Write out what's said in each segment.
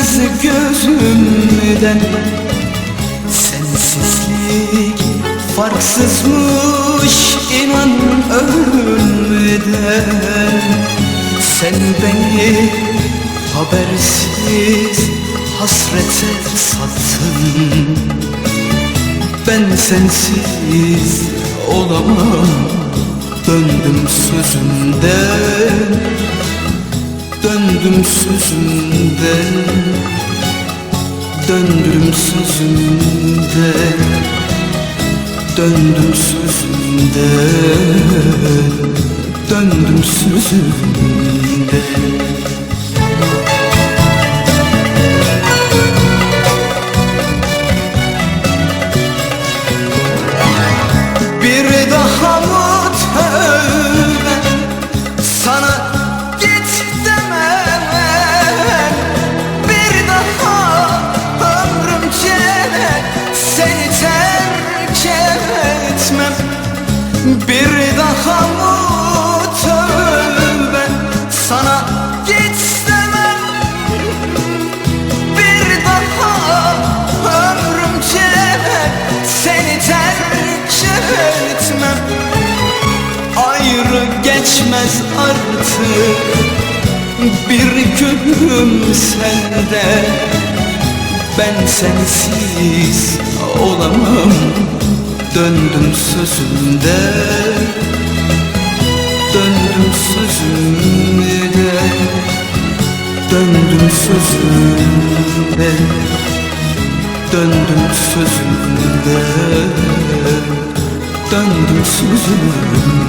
Düşmez gözümden. Sensizlik farksızmış inan ölmeden. Sen beni habersiz hasrete sattın. Ben sensiz olamam Döndüm sözümden Döndüm sözümden Döndüm sözümden Döndüm sözümden Döndüm sözümden Bir daha mı tövbe sana git demem Bir daha ömrümce seni terk etmem. Ayrı geçmez artık. Bir günüm sende. Ben sensiz olamam Döndüm sözümde. Döndüm sözümde. Döndüm sözümde. Döndüm sözümde. Döndüm sözümde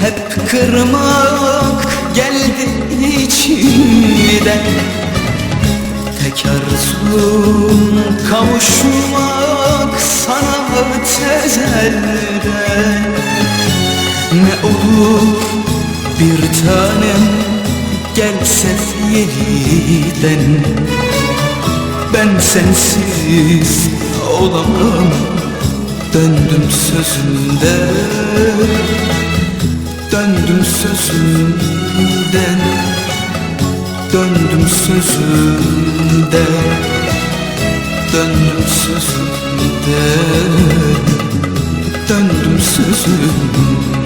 hep kırmak geldi içimden. Tek arzum kavuşmak sana tezelden. Ne olur bir tanem gelse yeniden. Ben sensiz olamam Döndüm sözümde Döndüm sözümden. Döndüm sözümde Döndüm sözümde. Döndüm sözümde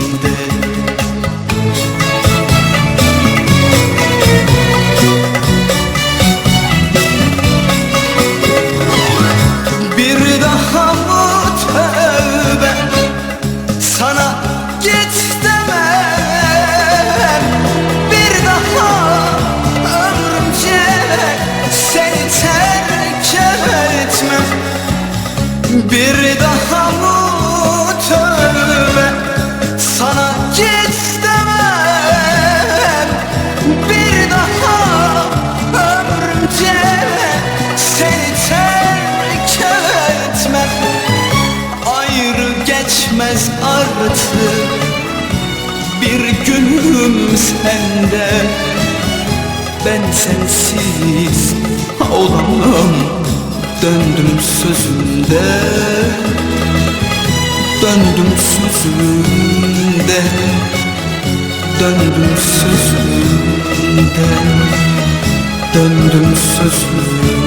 artık bir günüm sende. Ben sensiz olamam Döndüm sözümde. Döndüm sözümde Döndüm sözümde. Döndüm sözümde